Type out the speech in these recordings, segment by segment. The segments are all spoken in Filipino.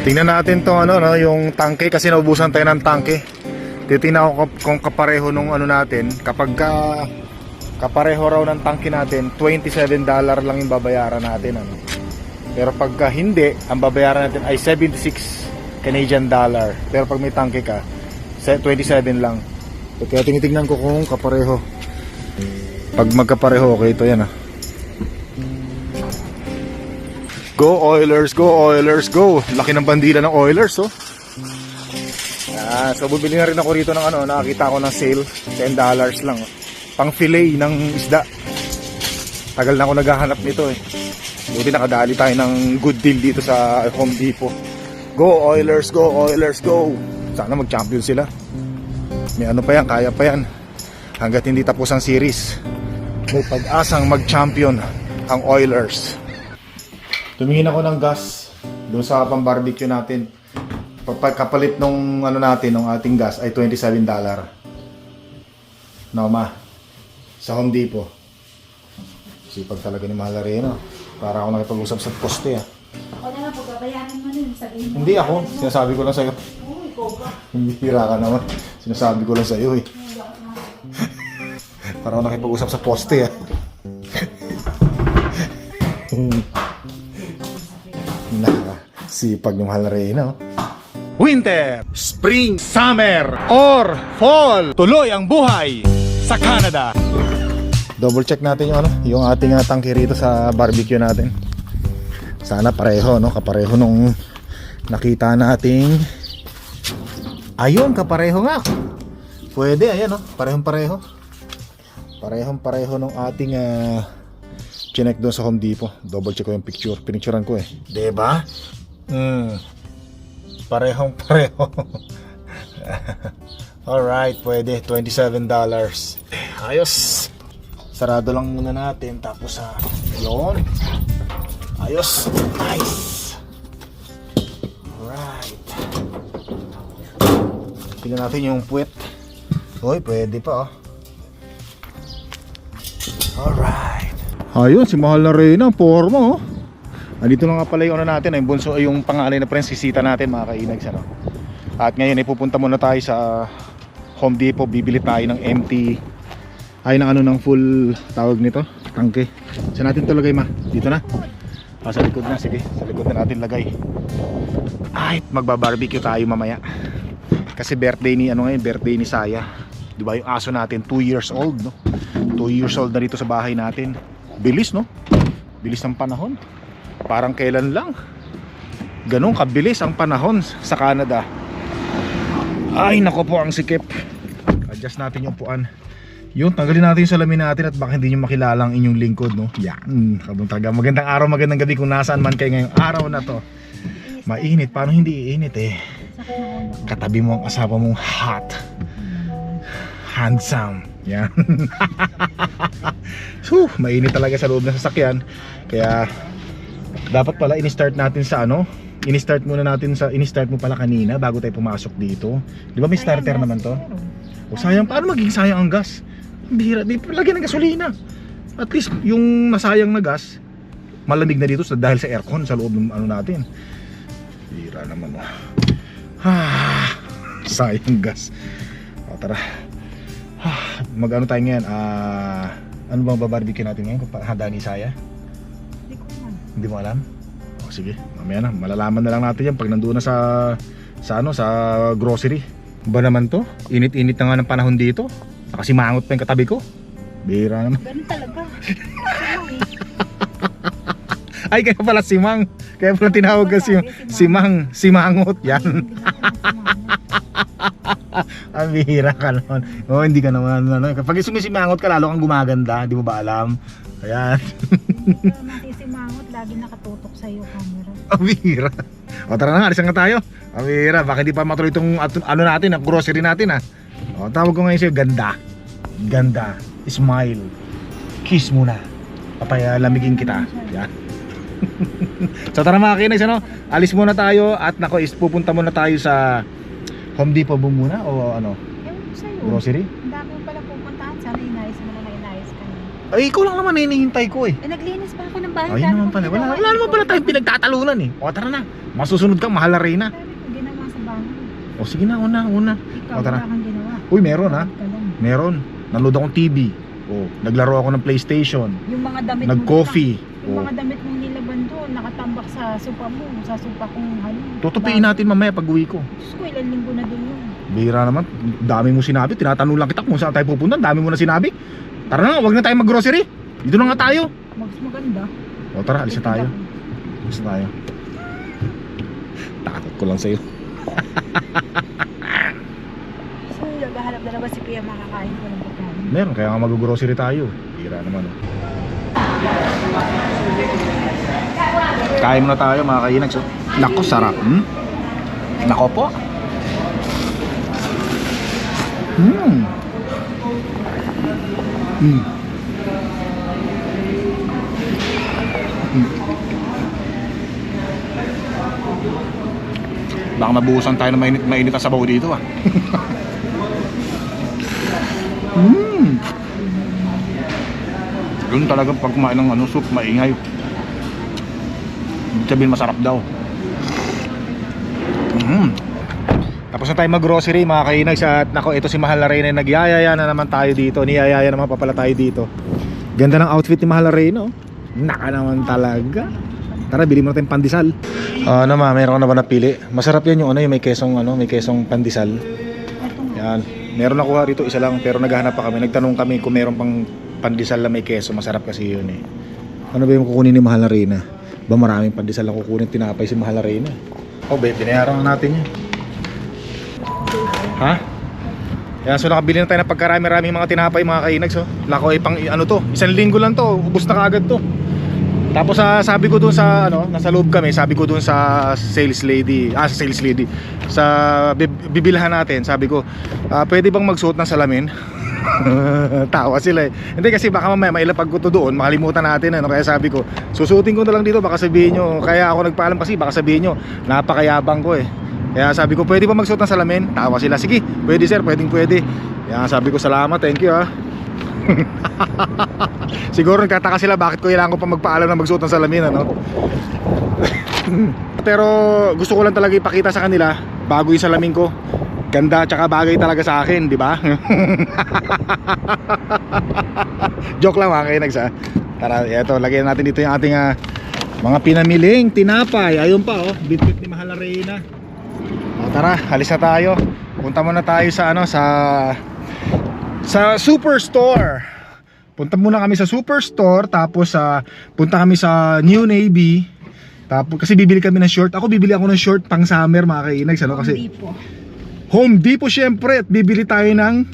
Tingnan natin to ano no, yung tangke kasi naubusan tayo ng tangke. Titingnan ko kung- kapareho nung ano natin kapag ka kapareho raw ng tangke natin, 27 dollar lang yung babayaran natin ano. Pero pagka hindi, ang babayaran natin ay 76 Canadian dollar. Pero pag may tangke ka, se- 27 lang. Kaya tinitingnan ko kung kapareho. Pag magkapareho, okay ito yan ah. Go Oilers, go Oilers, go! Laki ng bandila ng Oilers, oh. Ah, so bumili na rin ako rito ng ano, nakakita ko ng sale, 10 dollars lang. oh. Pang fillet ng isda. Tagal na ako naghahanap nito eh. Buti nakadali tayo ng good deal dito sa Home Depot. Go Oilers, go Oilers, go! Sana mag-champion sila. May ano pa yan, kaya pa yan. Hanggat hindi tapos ang series. May pag-asang mag-champion ang Oilers. Tumingin ako ng gas doon sa pang barbecue natin. Pagkapalit nung ano natin, nung ating gas ay 27 dollar. No, ma. Sa Home Depot. Sipag talaga ni Mahal Arena. Para ako nakipag-usap sa poste ah. O na lang, pagbabayaran mo nun, sabihin mo. Hindi ako, sinasabi ko lang sa'yo. Oo, ikaw ba? Hindi hira ka naman. Sinasabi ko lang sa'yo eh. Para ako nakipag-usap sa poste ah. Sipag ng mahal na Reyna oh. Winter, Spring, Summer, or Fall. Tuloy ang buhay sa Canada. Double check natin yung ano, yung ating uh, tangke rito sa barbecue natin. Sana pareho no, kapareho nung nakita nating Ayun, kapareho nga. Pwede, ayan oh, parehong pareho. Parehong pareho nung ating ah, chinek doon sa Home Depot. Double check ko yung picture. Pinicturean ko eh. 'Di ba? Mm. Parehong pareho. Alright, pwede. $27. Ayos. Sarado lang muna natin. Tapos sa yun. Ayos. Nice. Alright. Tingnan natin yung puwet. Hoy, pwede pa oh. Alright. Ayun, si Mahal na Reyna, forma oh. Andito na nga pala yung ano natin, yung bunso, yung pangalan na friends, sisita natin mga kainags ano. At ngayon ay pupunta muna tayo sa Home Depot, bibili tayo ng empty ay ng ano ng full tawag nito, tangke. Saan natin ito lagay ma? Dito na? Ah, sa likod na, sige. Sa likod na natin lagay. Ay, magba-barbecue tayo mamaya. Kasi birthday ni ano ngayon, birthday ni Saya. 'Di ba yung aso natin, 2 years old, no? 2 years old na dito sa bahay natin. Bilis, no? Bilis ng panahon. Parang kailan lang. Ganun kabilis ang panahon sa Canada. Ay, nako po ang sikip. Adjust natin yung puan. Yun, tanggalin natin yung salamin natin at baka hindi nyo makilala ang inyong lingkod, no? Yan, kabong taga. Magandang araw, magandang gabi kung nasaan man kayo ngayong araw na to. Mainit, paano hindi iinit eh? Katabi mo ang asawa mong hot. Handsome. Yan. Whew, mainit talaga sa loob ng sasakyan. Kaya dapat pala ini-start natin sa ano? Ini-start muna natin sa ini-start mo pala kanina bago tayo pumasok dito. 'Di ba may starter naman 'to? O sayang, paano magiging sayang ang gas? Ang Bihira, di lagyan ng gasolina. At least yung nasayang na gas, malamig na dito sa, dahil sa aircon sa loob ng ano natin. Bihira naman oh. Ah, sayang gas. O tara. Ah, mag-ano tayo ngayon? Ah, ano bang babarbecue natin ngayon? Kung pa- Handa ni Saya? Hindi. Hindi mo alam? O sige, mamaya na. Malalaman na lang natin yan pag nandoon na sa sa ano, sa grocery. Ba naman to? Init-init na nga ng panahon dito. Nakasimangot pa yung katabi ko. Bira naman. Ganun talaga. Ay, kaya pala simang. Kaya pala tinawag ka si, simang. Simangot. Yan. Ang bihira ka naman. Oo, hindi ka naman. Ano, kapag sumisimangot ka, lalo kang gumaganda. Di mo ba alam? Ayan. Lagi nakatutok sa iyo camera. Bihira. O tara na nga, alisan nga tayo. Bihira, baka hindi pa matuloy itong at- ano natin, ang grocery natin ha. O tawag ko ngayon sa'yo, ganda. Ganda. Smile. Kiss muna. Papayalamigin kita. Yan. so tara mga kinags, ano? Alis muna tayo at nako, is pupunta muna tayo sa Home Depot ba muna o ano? Ewan ko sa'yo. Grocery? Ang dami mo pala pupuntahan. Sana inayos mo na na inayos ka na. Ay, ikaw lang naman hinihintay ko eh. Eh, naglinis pa ako ng bahay. Ayun naman pala. Wala, wala naman pala tayong pinagtatalunan eh. O tara na. Masusunod kang mahal na Reyna. Ginawa sa bahay. O sige na, una, una. Ikaw, O, tara. wala kang ginawa. Uy, meron ha. Ka lang. Meron. Nanood akong TV. O, naglaro ako ng PlayStation. Yung mga damit mo Nag-coffee. Yung O, mga damit mong nilaban doon, nakatambak sa sopa mo, sa sopa kong ano. tutupiin natin mamaya pag uwi ko. Diyos ko, ilang linggo na doon yun. Bihira naman. Dami mo sinabi. Tinatanong lang kita kung saan tayo pupunta. Dami mo na sinabi. Tara na, wag na tayo mag-grocery. Dito na nga tayo. Mas maganda. O tara, alis na tayo. Alis na tayo. Takot ko lang sa'yo. So, naghahanap na naman si Pia makakain ko ng pagkain. Meron, kaya nga mag-grocery tayo. Bihira naman. Oh. Kain muna tayo mga kainags. Oh. Nako, sarap. Hmm? Nako po. Hmm. Hmm. Hmm. Baka mabuhusan tayo ng mainit, mainit na sabaw dito ah. Hmm. Yun talaga pag kumain ng ano, soup, maingay. Ibig sabihin masarap daw. Mm. Tayo mag-grocery mga kainags at nako ito si Mahal na Reyna nagyayaya na naman tayo dito. Niyayaya naman pa pala tayo dito. Ganda ng outfit ni Mahal na Reyna oh. Naka naman talaga. Tara, bili mo natin pandesal. Ano ma, meron ka na ba napili? Masarap yan yung ano, yung may kesong ano, may kesong pandesal. Yan. Meron nakuha rito isa lang pero naghahanap pa kami. Nagtanong kami kung meron pang pandesal na may keso. Masarap kasi yun eh. Ano ba yung kukunin ni Mahal na Reyna? Ba maraming pandesal na kukunin tinapay si Mahal na Reyna? Oh, be, binayaran na natin yan. Ha? Yan, so nakabili na tayo ng pagkarami-raming mga tinapay mga kainags. Oh. Lako ay pang ano to, isang linggo lang to, ubos na kaagad to. Tapos sa sabi ko dun sa ano, nasa loob kami, sabi ko dun sa sales lady, ah sa sales lady, sa bib- bibilhan natin, sabi ko, ah, pwede bang magsuot ng salamin? Tawa sila eh. Hindi kasi baka mamaya mailapag ko to doon, makalimutan natin ano. Kaya sabi ko, susuotin ko na lang dito baka sabihin nyo. Kaya ako nagpaalam kasi baka sabihin nyo, napakayabang ko eh. Kaya sabi ko, pwede ba magsuot ng salamin? Tawa sila, sige, pwede sir, pwedeng pwede. Kaya sabi ko, salamat, thank you ah. Siguro nagtataka sila bakit ko kailangan ko pa magpaalam na magsuot ng salamin ano. Pero gusto ko lang talaga ipakita sa kanila bago yung salamin ko. Ganda tsaka bagay talaga sa akin, di ba? Joke lang mga kainags ha. Tara, eto, lagyan natin dito yung ating ah, mga pinamiling tinapay. Ayun pa oh, bitbit ni Mahal na Reyna. O, tara, alis na tayo. Punta muna tayo sa ano, sa sa Superstore. Punta muna kami sa Superstore tapos sa punta kami sa New Navy. Tapos kasi bibili kami ng short. Ako bibili ako ng short pang summer mga kainags ano kasi Hindi po. Home Depot syempre at bibili tayo ng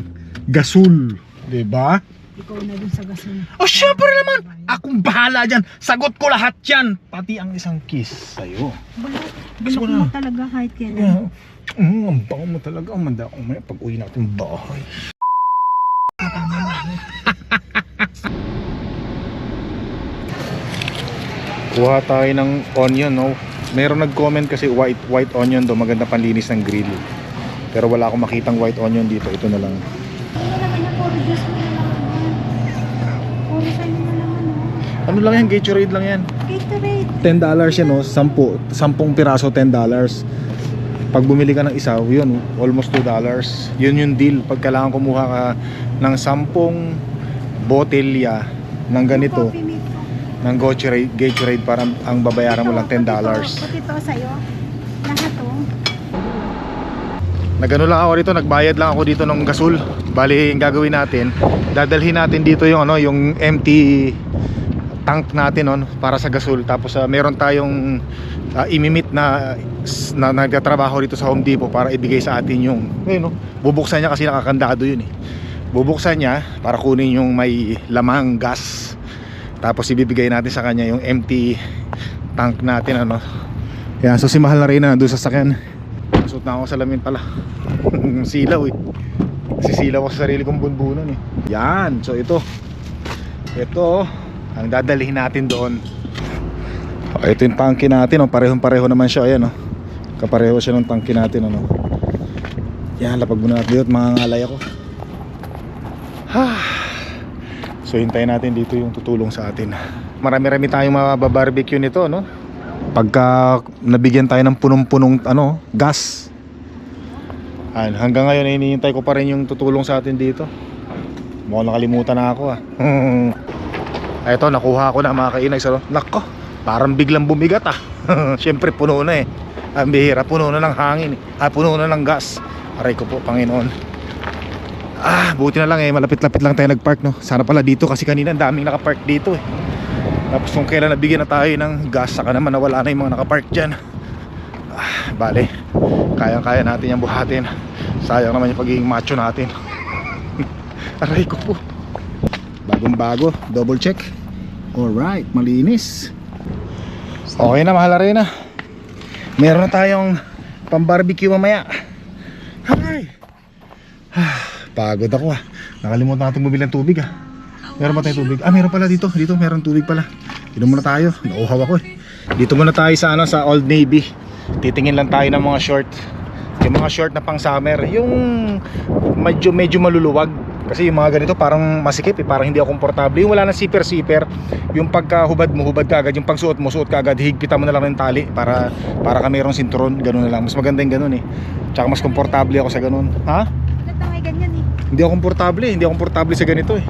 gasol. 'Di ba? Ikaw na dun sa gasol. Oh, syempre naman. Akong bahala diyan. Sagot ko lahat 'yan, pati ang isang kiss sa'yo. Balak. Balak mo na. talaga kahit kailan. Yeah. Mm, ang bango mo talaga. Ang manda ko may pag uwi natin bahay. Kuha tayo ng onion, no? Meron nag-comment kasi white white onion do maganda panlinis ng grill. Pero wala akong makitang white onion dito. Ito na lang. Ano naman na puro Diyos mo na lang naman. Puro sa'yo na lang ano. Ano lang yan? Gatorade lang yan. Gatorade. 10 dollars yan, no? 10, 10 piraso, 10 dollars. Pag bumili ka ng isa, yun, almost 2 dollars. Yun yung deal. Pag kailangan kumuha ka ng 10 botelya ng ganito, ng Gatorade, Gatorade para ang babayaran mo lang 10 dollars. Pati to sa'yo. Lahat to. Nagano lang ako dito, nagbayad lang ako dito ng gasol. Bali, ang gagawin natin, dadalhin natin dito yung ano, yung empty tank natin on para sa gasol. Tapos ah, meron tayong ah, imimit na na nagtatrabaho dito sa Home Depot para ibigay sa atin yung ayun, no, bubuksan niya kasi nakakandado yun eh. Bubuksan niya para kunin yung may lamang gas. Tapos ibibigay natin sa kanya yung empty tank natin ano. Yan, so si Mahal na rin na nandun sa sakyan. Suot na ako sa lamin pala. silaw eh. Sisilaw ako sa sarili kong bunbunan eh. Yan, so ito. Ito, ang dadalhin natin doon. Oh, ito yung tangke natin, oh. parehong pareho naman siya. Ayan, oh. Kapareho siya ng tangke natin. Ano. Yan, lapag muna natin dito mga ngalay ako. Ha. So hintayin natin dito yung tutulong sa atin. Marami-rami tayong mababarbecue nito, no? Pagka nabigyan tayo ng punong-punong ano, gas. Ayan, hanggang ngayon ay hinihintay ko pa rin yung tutulong sa atin dito. Mukhang nakalimutan na ako ah. Eto, nakuha ko na mga kainay. So, nako, parang biglang bumigat ah. Siyempre puno na eh. Ang bihira, puno na ng hangin eh. Ah, puno na ng gas. Aray ko po, Panginoon. Ah, buti na lang eh, malapit-lapit lang tayo nagpark no. Sana pala dito kasi kanina ang daming nakapark dito eh. Tapos kung kailan nabigyan na tayo ng gas, saka naman nawala na yung mga nakapark dyan. Ah, bale, kayang-kaya natin yung buhatin. Sayang naman yung pagiging macho natin. Aray ko po. Bagong bago, double check. Alright, malinis. Okay na, mahal na Meron na tayong pang-barbecue mamaya. Hi! Pagod ako ah. Nakalimutan natin bumili ng tubig ah. Meron ba tayong tubig? Ah, meron pala dito. Dito meron tubig pala. Inom muna tayo. Nauuhaw ako eh. Dito muna tayo sa ano sa Old Navy. Titingin lang tayo ng mga short. Yung mga short na pang summer. Yung medyo medyo maluluwag. Kasi yung mga ganito parang masikip eh. Parang hindi ako komportable. Yung wala na zipper-zipper. Yung pagkahubad mo, hubad ka agad. Yung pagsuot mo, suot ka agad. Higpitan mo na lang ng tali para, para ka mayroong sinturon. Ganun na lang. Mas maganda yung ganun eh. Tsaka mas komportable ako sa ganun. Ha? Ba't na may ganyan eh? Hindi ako komportable eh. Hindi ako komportable sa ganito eh.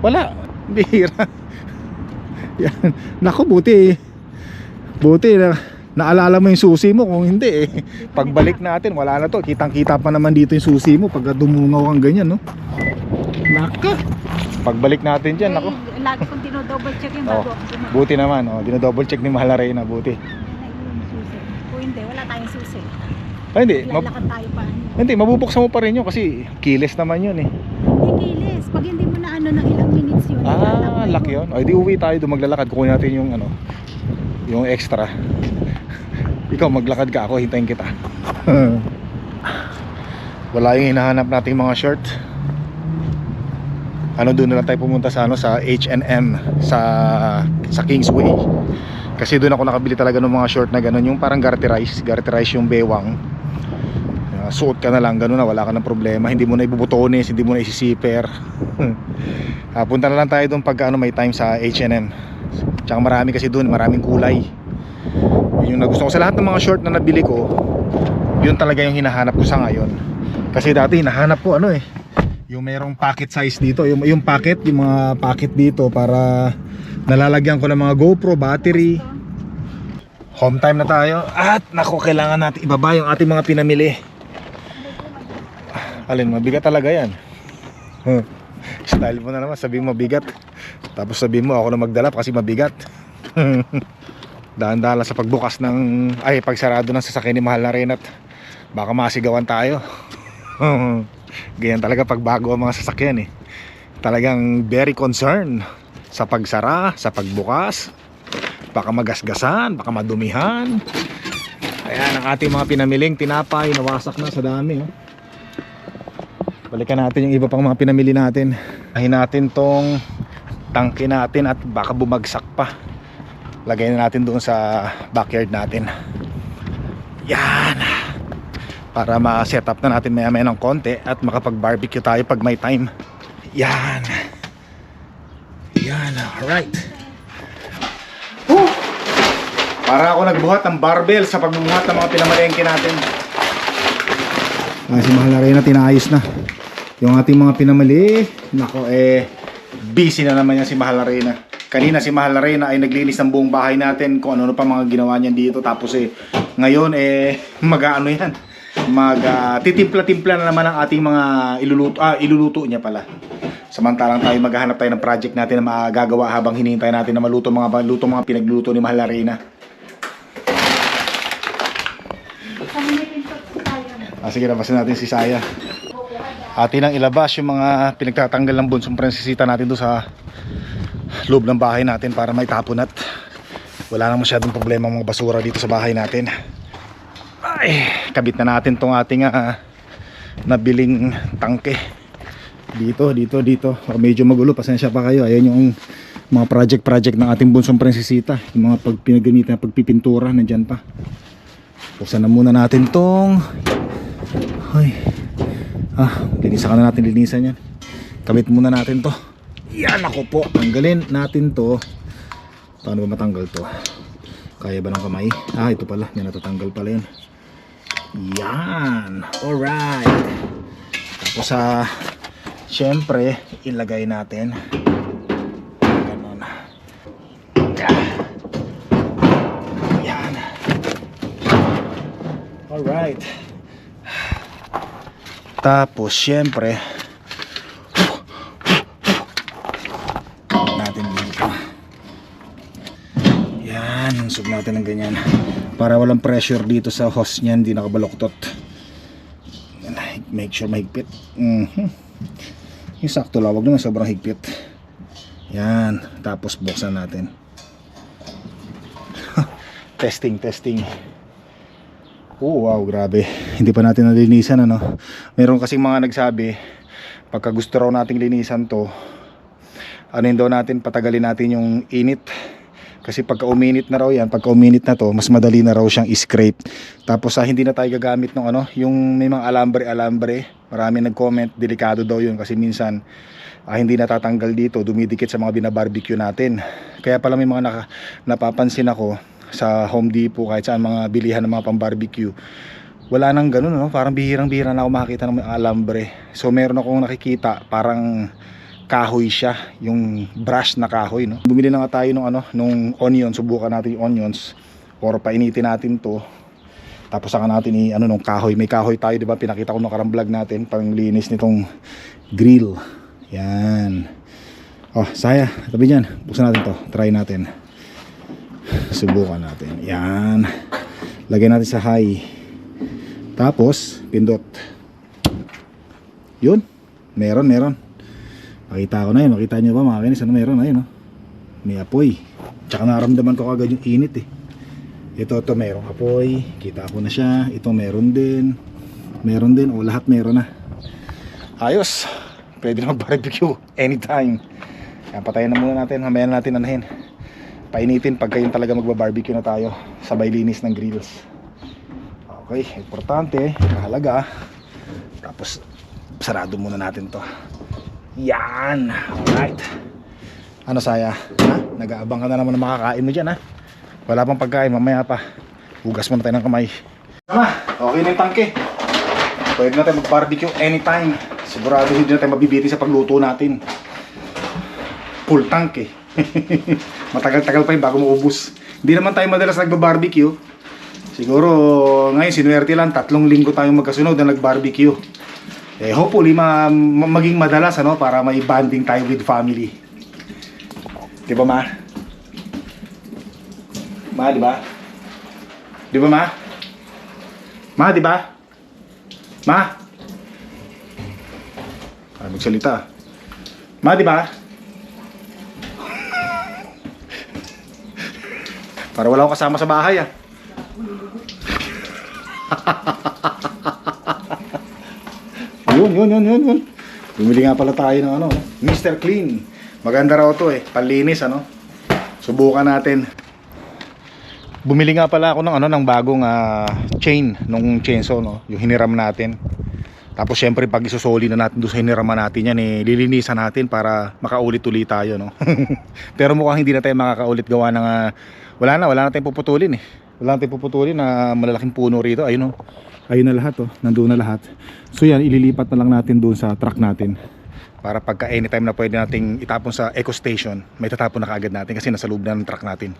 Wala. Bihira. Yan. Naku, buti eh. Buti na naalala mo yung susi mo kung hindi eh. Pagbalik natin, wala na to. Kitang-kita pa naman dito yung susi mo pagka dumungaw kang ganyan, no? Naka. Pagbalik natin dyan, nako. Eh, lagi kong dinodouble check yung Oh, bago ako sumunod. buti naman, oh. Dino-double check ni Mahal Reyna, buti. Ay, yung susi. Kung hindi, wala tayong susi. Ay, hindi. Mab- Lalakad tayo pa. hindi, mabubuksan mo pa rin yun kasi kiles naman yun eh. Hindi kilis. Pag hindi mo na ano ng ilang minutes yun. Ah, laki yun. O, di uwi tayo, doon maglalakad. Kukunin natin yung ano, yung extra. Ikaw maglakad ka, ako hintayin kita. Wala yung hinahanap nating mga short. Ano doon na lang tayo pumunta sa ano sa H&M sa sa Kingsway. Kasi doon ako nakabili talaga ng mga short na ganun, yung parang garterize, garterize yung bewang. Uh, suot ka na lang, ganun na, wala ka ng problema. Hindi mo na ibubutones, hindi mo na isisiper. Ah, punta na lang tayo doon pag ano, may time sa H&M. Tsaka marami kasi doon, maraming kulay. Yun yung nagustuhan ko. Sa lahat ng mga short na nabili ko, yun talaga yung hinahanap ko sa ngayon. Kasi dati hinahanap ko ano eh, yung merong pocket size dito, yung, yung pocket, yung mga pocket dito para nalalagyan ko ng mga GoPro, battery. Home time na tayo. At nako, kailangan natin ibaba yung ating mga pinamili. Alin, mabigat talaga yan. Style mo na naman, sabihin mo bigat. Tapos sabihin mo ako na magdala kasi mabigat. Dahan-dahan lang sa pagbukas ng ay pagsarado ng sasakyan ni Mahal na Renat. Baka masigawan tayo. Ganyan talaga pag bago ang mga sasakyan eh. Talagang very concerned sa pagsara, sa pagbukas. Baka magasgasan, baka madumihan. Ayan ang ating mga pinamiling tinapay, nawasak na sa dami oh. Balikan natin yung iba pang mga pinamili natin. Ahin natin tong tangke natin at baka bumagsak pa. Lagay na natin doon sa backyard natin. Yan. Para ma-set up na natin maya maya ng konti at makapag-barbecue tayo pag may time. Yan. Yan. Alright. Whew. Para ako nagbuhat ng barbell sa pagbubuhat ng mga pinamalengke natin. Ah, si Mahal na rin na tinayos na. Yung ating mga pinamali, nako eh, busy na naman yan si Mahal Arena. Kanina si Mahal Arena ay naglinis ng buong bahay natin kung ano-ano pa mga ginawa niyan dito. Tapos eh, ngayon eh, mag-ano yan. Mag, ah, na naman ang ating mga iluluto, ah, iluluto niya pala. Samantalang tayo maghahanap tayo ng project natin na magagawa habang hinihintay natin na maluto mga luto mga pinagluluto ni Mahal Arena. Ah, sige, labasin natin si Saya. Atin ang ilabas yung mga pinagtatanggal ng bunsong prinsesita natin doon sa loob ng bahay natin para may tapon at wala na masyadong problema mga basura dito sa bahay natin. Ay, kabit na natin tong ating ah, nabiling tangke. Dito, dito, dito. O, medyo magulo, pasensya pa kayo. Ayan yung mga project-project ng ating bunsong prinsesita. Yung mga pag pinagamitan, pagpipintura, nandyan pa. Buksan na muna natin tong Ay. Ah, linisan na natin linisan yan. kabit muna natin to yan ako po. Tanggalin natin to. Paano ba matanggal to? Kaya ba ng kamay? Ah ito pala. Yan natatanggal pala yun yan. Alright. Tapos sa syempre ilagay natin. Ganun yan. Alright. Tapos syempre yan unsog natin ng ganyan. Para walang pressure dito sa hose niyan hindi nakabaloktot make sure mahigpit. Mhm. Yung sakto lang naman sobrang higpit. Yan tapos buksan natin. Testing testing. Oh, wow, grabe. Hindi pa natin nalinisan ano. Meron kasing mga nagsabi pagka gusto raw nating linisan to, ano yun daw natin, patagalin natin yung init. Kasi pagka uminit na raw yan, pagka uminit na to, mas madali na raw siyang i-scrape. Tapos sa hindi na tayo gagamit ng ano, yung may mga alambre-alambre. Marami nag-comment, delikado daw yun kasi minsan ah, hindi natatanggal dito, dumidikit sa mga binabarbecue natin. Kaya pala may mga naka, napapansin ako sa Home Depot kahit saan mga bilihan ng mga pang-barbecue. Wala nang ganun, no? parang bihirang-bihira na ako makakita ng alambre. So meron akong nakikita, parang kahoy siya, yung brush na kahoy, no. Bumili na nga tayo nung ano, nung onion, subukan natin yung onions or painitin natin 'to. Tapos saka natin i ano nung kahoy, may kahoy tayo, 'di ba? Pinakita ko nung karang vlog natin, panglinis nitong grill. Yan. Oh, saya, tabi diyan. Buksan natin 'to. Try natin. Subukan natin. Yan. Lagay natin sa high. Tapos, pindot. Yun. Meron, meron. Makita ko na yun. Makita nyo ba mga kinis? Ano meron? Ayun, no? May apoy. Tsaka naramdaman ko agad yung init eh. Ito, ito merong apoy. Kita ko na siya. Ito meron din. Meron din. O lahat meron na. Ayos. Pwede na mag-barbecue. Anytime. Kaya patayin na muna natin. Mamaya na natin anahin. Painitin pagka yung talaga magba-barbecue na tayo. Sabay linis ng grills. Okay. Importante. Mahalaga. Tapos sarado muna natin to. Yan. Alright. Ano saya? Ha? Nag-aabang ka na naman ng makakain mo dyan ha? Wala pang pagkain, mamaya pa. Hugas muna tayo ng kamay. Tama, okay na yung tangke. Pwede na tayo mag-barbecue anytime. Sigurado hindi na tayo mabibiti sa pagluto natin. Full tank eh. Matagal-tagal pa yun bago maubos. Hindi naman tayo madalas nagba-barbecue. Siguro ngayon sinuwerte lang, tatlong linggo tayong magkasunod na nag-barbecue. Eh, hopefully ma ma- maging madalas ano para may bonding tayo with family. 'Di ba, ma? Ma, 'di ba? 'Di ba, ma? Ma, 'di ba? Ma. Ay, magsalita. Ma, 'di ba? Para wala akong kasama sa bahay ah. Yun, yun, yun, yun, yun. Bumili nga pala tayo ng ano, Mr. Clean. Maganda raw to eh, panlinis ano. Subukan natin. Bumili nga pala ako ng ano ng bagong ah, chain nung chainsaw no, yung hiniram natin. Tapos syempre pag isusoli na natin doon sa hiniraman natin yan eh, lilinisan natin para makaulit-ulit tayo no. Pero mukhang hindi na tayo makakaulit gawa ng ah, wala na, wala na tayong puputulin eh. Wala na tayong puputulin na malalaking puno rito. Ayun oh. Ayun na lahat oh, nandoon na lahat. So yan, ililipat na lang natin doon sa truck natin. Para pagka anytime na pwede nating itapon sa eco station, may tatapon na kaagad natin kasi nasa loob na ng truck natin.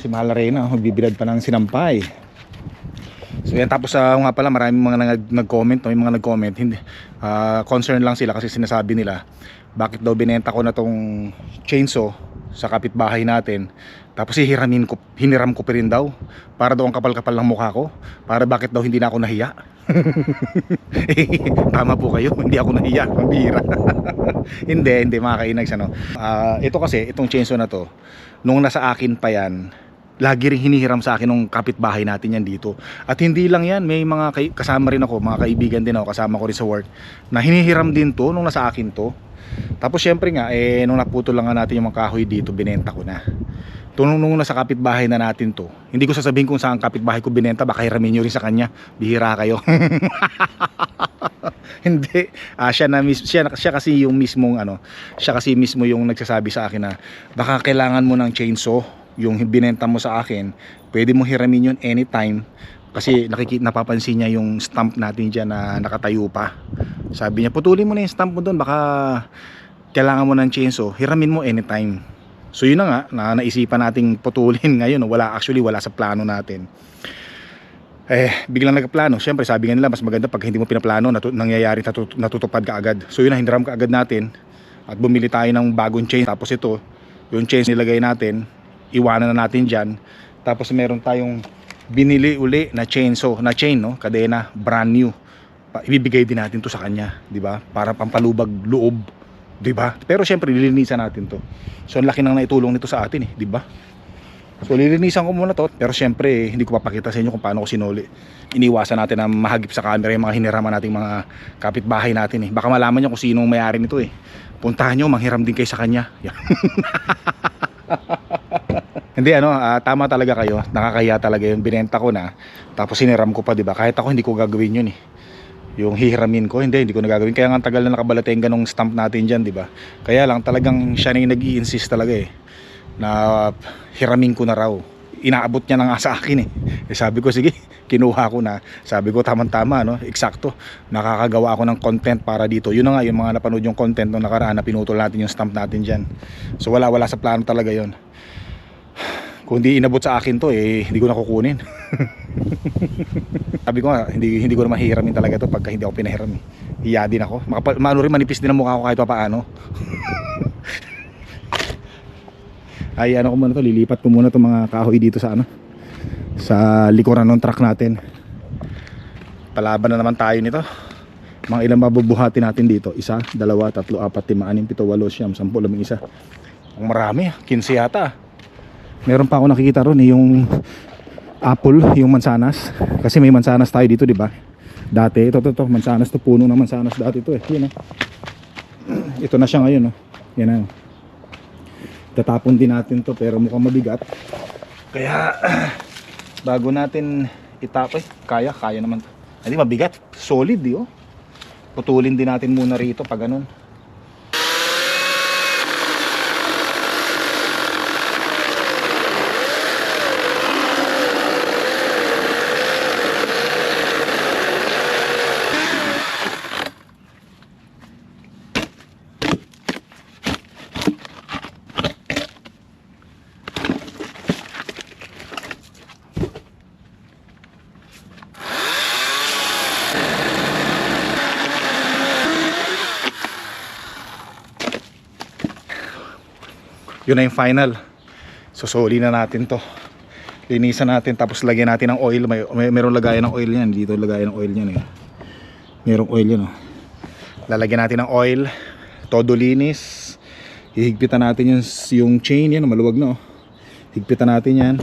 si Mahal Arena, magbibilad pa ng sinampay. So yan tapos sa nga pala maraming mga nag- nag-comment, no? may mga nag-comment, hindi ah, concern lang sila kasi sinasabi nila bakit daw binenta ko na tong chainsaw sa kapitbahay natin tapos hihiramin ko, hiniram ko pa rin daw para daw ang kapal-kapal ng mukha ko para bakit daw hindi na ako nahiya tama po kayo hindi ako nahiya mabira hindi hindi mga kainags ano Ah, ito kasi itong chainsaw na to nung nasa akin pa yan lagi rin hinihiram sa akin ng kapitbahay natin yan dito. At hindi lang yan, may mga kay- kasama rin ako, mga kaibigan din ako, kasama ko rin sa work, na hinihiram din to nung nasa akin to. Tapos syempre nga, eh, nung naputol lang nga natin yung mga kahoy dito, binenta ko na. Tunong na sa kapitbahay na natin to. Hindi ko sasabihin kung saan kapitbahay ko binenta, baka hiramin nyo rin sa kanya. Bihira kayo. Hindi. Ah, siya na siya, siya kasi yung mismong ano, siya kasi mismo yung nagsasabi sa akin na baka kailangan mo ng chainsaw, yung binenta mo sa akin, pwede mo hiramin yun anytime kasi nakikita napapansin niya yung stamp natin diyan na nakatayo pa. Sabi niya, putulin mo na yung stamp mo doon, baka kailangan mo ng chainsaw, hiramin mo anytime. So yun na nga, na naisipan nating putulin ngayon, wala actually wala sa plano natin. Eh, biglang nagplano. Siyempre, sabi nga nila, mas maganda pag hindi mo pinaplano, natu- nangyayari, natut- natutupad ka agad. So yun na, hiniram ka agad natin at bumili tayo ng bagong chain. Tapos ito, yung chain nilagay natin, iwanan na natin dyan. Tapos meron tayong binili uli na chainsaw, na chain, no? Kadena, brand new. Ibibigay din natin to sa kanya, di ba? Para pampalubag loob, di ba? Pero syempre, lilinisan natin to. So, ang laki nang naitulong nito sa atin, eh, di ba? So lilinisan ko muna to pero syempre eh, hindi ko papakita sa inyo kung paano ko sinuli. Iniwasan natin na mahagip sa camera yung mga hiniraman nating mga kapitbahay natin eh. Baka malaman nyo kung sino ang may-ari nito eh. Puntahan nyo, manghiram din kayo sa kanya. Yan. hindi ano, ah, tama talaga kayo. Nakakaya talaga yung binenta ko na. Tapos siniram ko pa, 'di ba? Kahit ako hindi ko gagawin 'yun eh. Yung hihiramin ko, hindi, hindi ko nagagawin. Kaya nga tagal na nakabalatenga nung stamp natin diyan, 'di ba? Kaya lang talagang siya na yung nag-i-insist talaga eh na hiramin ko na raw. Inaabot niya na nga sa akin eh. eh sabi ko, sige, kinuha ko na. Sabi ko, tamang-tama, no? Eksakto. Nakakagawa ako ng content para dito. Yun na nga, yung mga napanood yung content nung nakaraan na pinutol natin yung stamp natin dyan. So wala, wala sa plano talaga yon Kung hindi inabot sa akin to, eh, hindi ko na kukunin. Sabi ko nga, hindi, hindi ko na mahihiramin talaga to pagka hindi ako pinahiram. eh. Hiya din ako. Makapal, maano rin, manipis din ang mukha ko kahit pa paano. ay ano ko muna to lilipat ko muna to mga kahoy dito sa ano sa likuran ng truck natin palaban na naman tayo nito mga ilang mabubuhati natin dito isa, dalawa, tatlo, apat, lima, anim, pito, walo, siyam, sampu, labing isa ang marami, 15 yata meron pa ako nakikita ron eh, yung apple, yung mansanas. Kasi may mansanas tayo dito di ba? Dati, ito, ito, ito, mansanas to puno ng mansanas dati to eh, yun oh. ito na siya ngayon oh. yan na tatapon din natin to pero mukhang mabigat. Kaya bago natin itapon kaya kaya naman to. Hindi mabigat. Solid di oh. Putulin din natin muna rito pag ganun yun na yung final. Susuli na natin to. Linisan natin tapos lagyan natin ng oil. May, may merong lagayan ng oil yan dito lagayan ng oil yan eh. Merong oil yan oh. lalagyan natin ng oil. Todo linis. Hihigpitan natin yung, yung chain yan maluwag na oh. higpitan natin yan.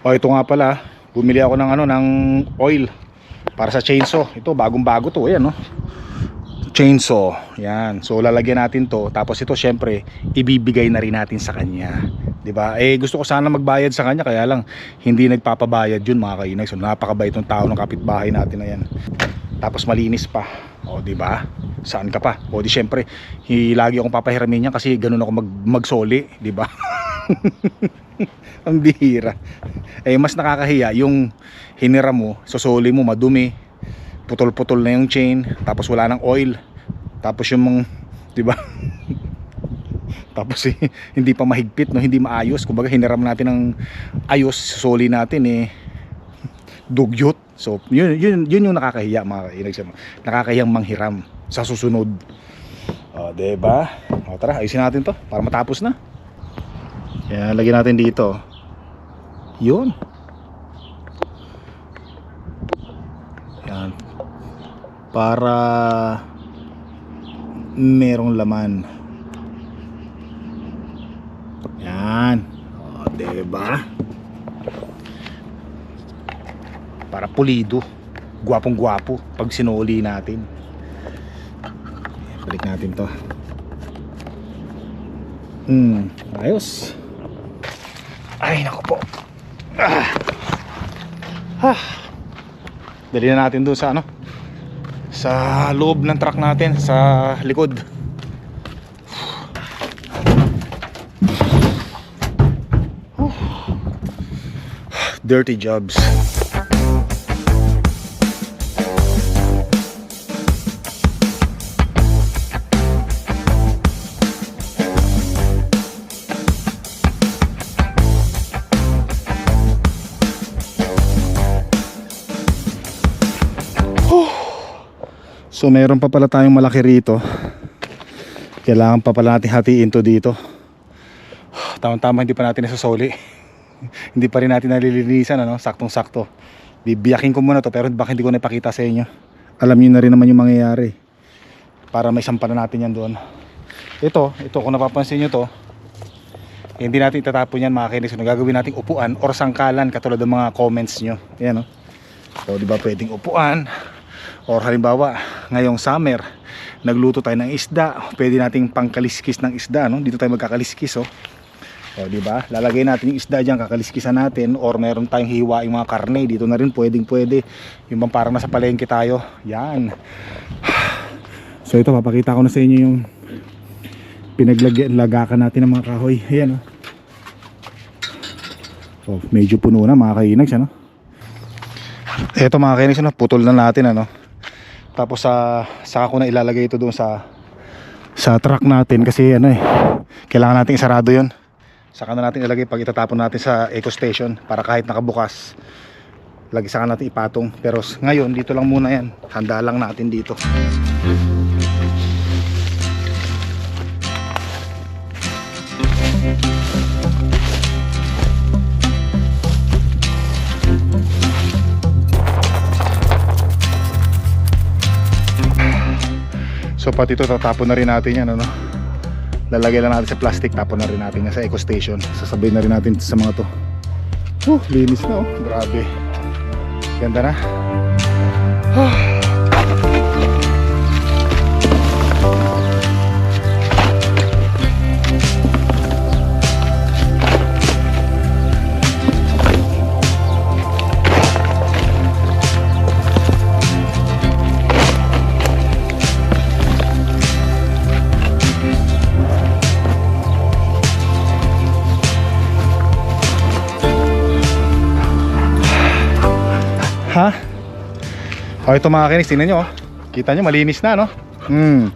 Oh ito nga pala. Bumili ako ng ano ng oil para sa chainsaw. Ito bagong bago to ayan oh chainsaw. Yan. So lalagyan natin 'to. Tapos ito syempre ibibigay na rin natin sa kanya. ba? Eh gusto ko sana magbayad sa kanya kaya lang hindi nagpapabayad 'yun mga kainay. So napakabait ng tao ng kapitbahay natin na 'yan. Tapos malinis pa. O ba? Saan ka pa? O di syempre, lagi akong papahiramin niya kasi ganun ako mag magsoli, ba? Ang bihira. Eh mas nakakahiya yung hinira mo, sosoli mo madumi, putol-putol na yung chain tapos wala nang oil tapos yung mga di ba? Tapos eh, hindi pa mahigpit no? Hindi maayos. Kumbaga hiniram natin ng ayos soli natin eh. Dugyot. So yun, yun, yun yung nakakahiya mga kainag sa nakakahiyang manghiram sa susunod. O diba o tara ayusin natin to para matapos na. Yan lagyan natin dito. Yun. Yan. Para merong laman. Yan. O, diba? Para pulido. Gwapong gwapo pag sinuli natin. Balik natin to. Hmm, ayos. Ay, naku po. Ah. Ah. Dali na natin doon sa ano? Sa loob ng truck natin, sa likod. Dirty jobs. So meron pa pala tayong malaki rito. Kailangan pa pala natin hatiin to dito. Tama-tama hindi pa natin nasasoli. hindi pa rin natin nalilinisan ano, saktong-sakto. Bibiyakin ko muna to pero baka hindi ko na ipakita sa inyo. Alam niyo na rin naman yung mangyayari. Para may sampa na natin yan doon. Ito, ito kung napapansin niyo to, eh, hindi natin itatapon yan mga kainis. Ano, gagawin natin upuan or sangkalan katulad ng mga comments nyo. Yan o. So, di ba pwedeng upuan? Or halimbawa, ngayong summer, nagluto tayo ng isda. Pwede nating pangkaliskis ng isda. No? Dito tayo magkakaliskis. Oh. O, di ba? Lalagay natin yung isda diyan, kakaliskisan natin or meron tayong hiwa yung mga karne, dito na rin pwedeng pwede. Yung bang parang nasa palengke tayo. Yan. So ito, papakita ko na sa inyo yung pinaglagakan natin ng mga kahoy. Ayan oh. Oh, medyo puno na mga kainags ano. Ito mga kainags ano, putol na natin ano. Tapos sa saka ko na ilalagay ito doon sa sa truck natin kasi ano eh kailangan nating isarado 'yon. Saka na natin ilagay pag itatapon natin sa eco station para kahit nakabukas lagi saka natin ipatong. Pero ngayon dito lang muna yan. Handa lang natin dito so pati ito tatapon na rin natin yan ano? Lalagay lang natin sa plastic tapon na rin natin yan sa eco station sasabihin na rin natin sa mga to. Oh linis na oh. Grabe. Ganda na Ha? O ito mga kinis, tingnan nyo oh. Kita nyo, malinis na no? Hmm.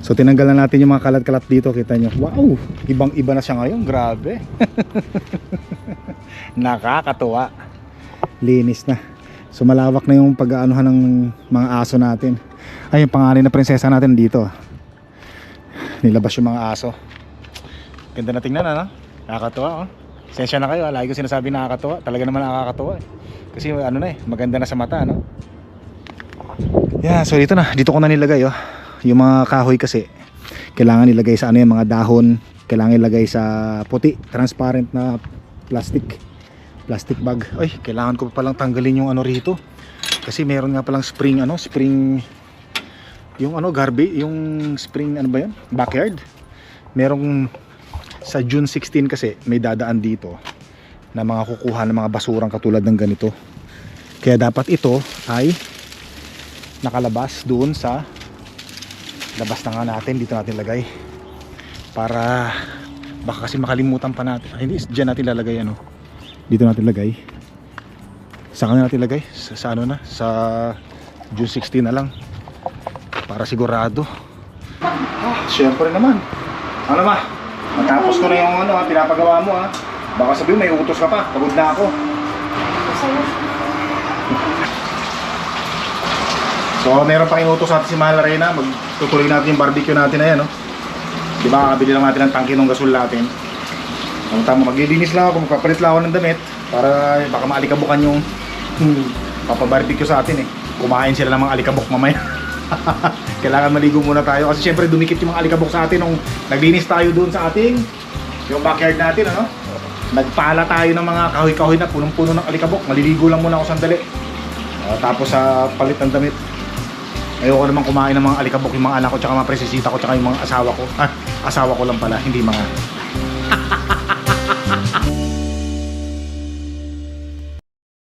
So tinanggal na natin yung mga kalat-kalat dito, kita nyo. Wow, ibang iba na siya ngayon, grabe. Nakakatuwa. Linis na. So malawak na yung pag-aanuhan ng mga aso natin. Ay, yung pangalan na prinsesa natin dito. Nilabas yung mga aso. Ganda na tingnan ano? Nakakatuwa oh. Sensya na kayo, ah. lagi ko sinasabi nakakatuwa. Talaga naman nakakatuwa eh. Kasi ano na eh, maganda na sa mata, no? Yeah, so dito na, dito ko na nilagay oh. Yung mga kahoy kasi kailangan nilagay sa ano yung mga dahon, kailangan ilagay sa puti, transparent na plastic plastic bag. Ay, kailangan ko pa palang tanggalin yung ano rito. Kasi meron nga palang spring ano, spring yung ano garbage, yung spring ano ba 'yan? Backyard. Merong sa June 16 kasi may dadaan dito na mga kukuha ng mga basurang katulad ng ganito. Kaya dapat ito ay nakalabas doon sa labas na nga natin dito natin lagay. Para baka kasi makalimutan pa natin ay, hindi dyan natin lalagay ano? Dito natin lagay. Saan natin lagay sa, sa ano na sa June 16 na lang. Para sigurado. Ah, syempre naman. Ano ma matapos ko na yung ano ha pinapagawa mo ha baka sabihin may utos ka pa pagod na ako. So, meron pang inutos natin si Mahal Arena. Magtutuloy natin yung barbecue natin na yan, no? Di ba, kakabili lang natin ng tangke ng gasol natin. Ang tama, maglilinis lang ako, magpapalit lang ako ng damit para baka maalikabukan yung hmm, papabarbecue sa atin eh. Kumain sila ng mga alikabok mamaya. Kailangan maligo muna tayo kasi syempre dumikit yung mga alikabok sa atin nung naglinis tayo doon sa ating yung backyard natin, ano? Nagpala tayo ng mga kahoy-kahoy na punong-puno ng alikabok. Maliligo lang muna ako sandali. Ah, tapos sa palit ng damit, ayoko naman kumain ng mga alikabok yung mga anak ko tsaka mga presisita ko tsaka yung mga asawa ko. Ah, asawa ko lang pala, hindi mga